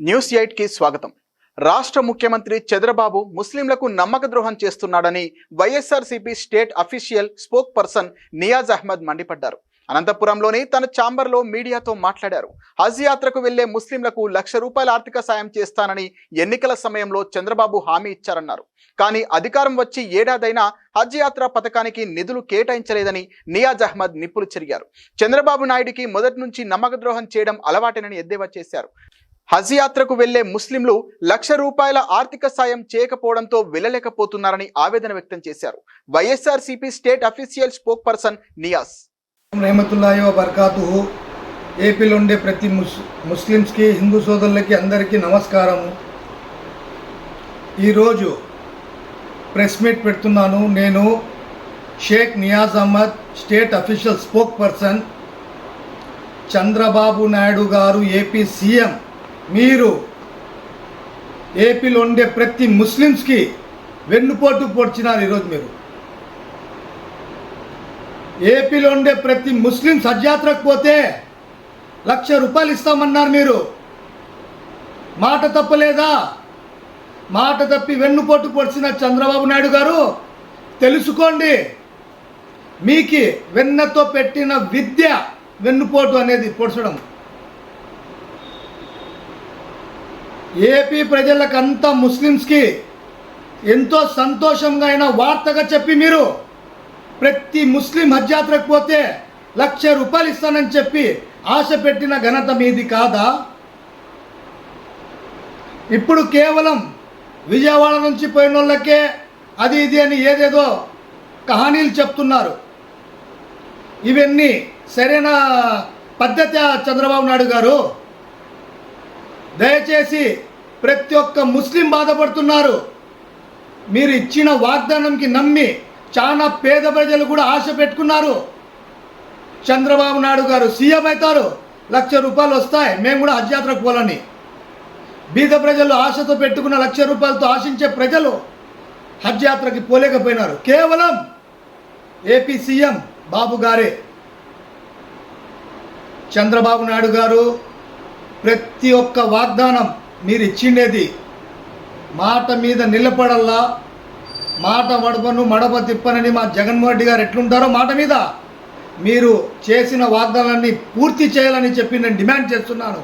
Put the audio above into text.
News ఎయిట్కి స్వాగతం. రాష్ట్ర ముఖ్యమంత్రి చంద్రబాబు ముస్లింలకు నమ్మక ద్రోహం చేస్తున్నాడని YSRCP state official spokesperson Niaz Ahmed మండిపడ్డారు. అనంతపురంలోని తన ఛాంబర్లో మీడియాతో మాట్లాడారు. హజ్ యాత్రకు వెళ్ళే ముస్లింలకు లక్ష రూపాయల ఆర్థిక సాయం చేస్తానని ఎన్నికల సమయంలో చంద్రబాబు హామీ ఇచ్చారన్నారు. కానీ అధికారం వచ్చి ఏడాదైనా హజ్ యాత్ర పథకానికి నిధులు కేటాయించలేదని నియాజ్ అహ్మద్ నిప్పులు చెరిగారు. చంద్రబాబు నాయుడికి మొదటి నుంచి నమ్మక ద్రోహం చేయడం అలవాటేనని ఎద్దేవా చేశారు. హజ్ యాత్రకు వెళ్ళే ముస్లింలు లక్ష రూపాయల ఆర్థిక సాయం చేయకపోవడంతో వెళ్ళలేకపోతున్నారని ఆవేదన వ్యక్తం చేశారు. YSRCP state official spokesperson Niaz. రేమతుల్లాయో బర్కాతు ఏపీలో ఉండే ప్రతి ముస్ ముస్లిమ్స్కి హిందూ సోదరులకి అందరికీ నమస్కారము. ఈరోజు ప్రెస్ మీట్ పెడుతున్నాను. నేను Sheikh Niaz Ahmed state official spokesperson. Chandrababu Naidu గారు ఏపీ సీఎం. మీరు ఏపీలో ఉండే ప్రతి ముస్లిమ్స్కి వెన్నుపోటు పొడిచినారు ఈరోజు మీరు. ఏపీలో ఉండే ప్రతి ముస్లిం సజ్జాత్రకు పోతే లక్ష రూపాయలు ఇస్తామన్నారు మీరు. మాట తప్పలేదా? మాట తప్పి వెన్నుపోటు పొడిచిన చంద్రబాబు నాయుడు గారు తెలుసుకోండి మీకి వెన్నతో పెట్టిన విద్య వెన్నుపోటు అనేది పొడిచడం. ఏపీ ప్రజలకంతా ముస్లిమ్స్కి ఎంతో సంతోషంగా అయిన వార్తగా చెప్పి మీరు ప్రతి ముస్లిం హజ్ యాత్రకు పోతే లక్ష రూపాయలు ఇస్తానని చెప్పి ఆశ పెట్టిన ఘనత మీది కాదా? ఇప్పుడు కేవలం విజయవాడ నుంచి పోయిన వాళ్ళకే అది ఇది అని ఏదేదో కహానీలు చెప్తున్నారు. ఇవన్నీ సరైన పద్ధతి చంద్రబాబు నాయుడు గారు? దయచేసి ప్రతి ఒక్క ముస్లిం బాధపడుతున్నారు. మీరు ఇచ్చిన వాగ్దానంకి నమ్మి చాలా పేద ప్రజలు కూడా ఆశ పెట్టుకున్నారు. చంద్రబాబు నాయుడు గారు సీఎం అవుతారు. లక్ష రూపాయలు వస్తాయి. మేము కూడా హజ్ యాత్రకు బీద ప్రజలు ఆశతో పెట్టుకున్న లక్ష రూపాయలతో ఆశించే ప్రజలు హజ్ యాత్రకి పోలేకపోయినారు. కేవలం ఏపీ సీఎం బాబు గారే. చంద్రబాబు నాయుడు గారు ప్రతి ఒక్క వాగ్దానం మీరు ఇచ్చిండేది మాట మీద నిలబడల్లా మాట మడపను మడప తిప్పనని మా జగన్మోహన్ రెడ్డి గారు ఎట్లుంటారో మాట మీద మీరు చేసిన వాగ్దానాన్ని పూర్తి చేయాలని చెప్పి నేను డిమాండ్ చేస్తున్నాను.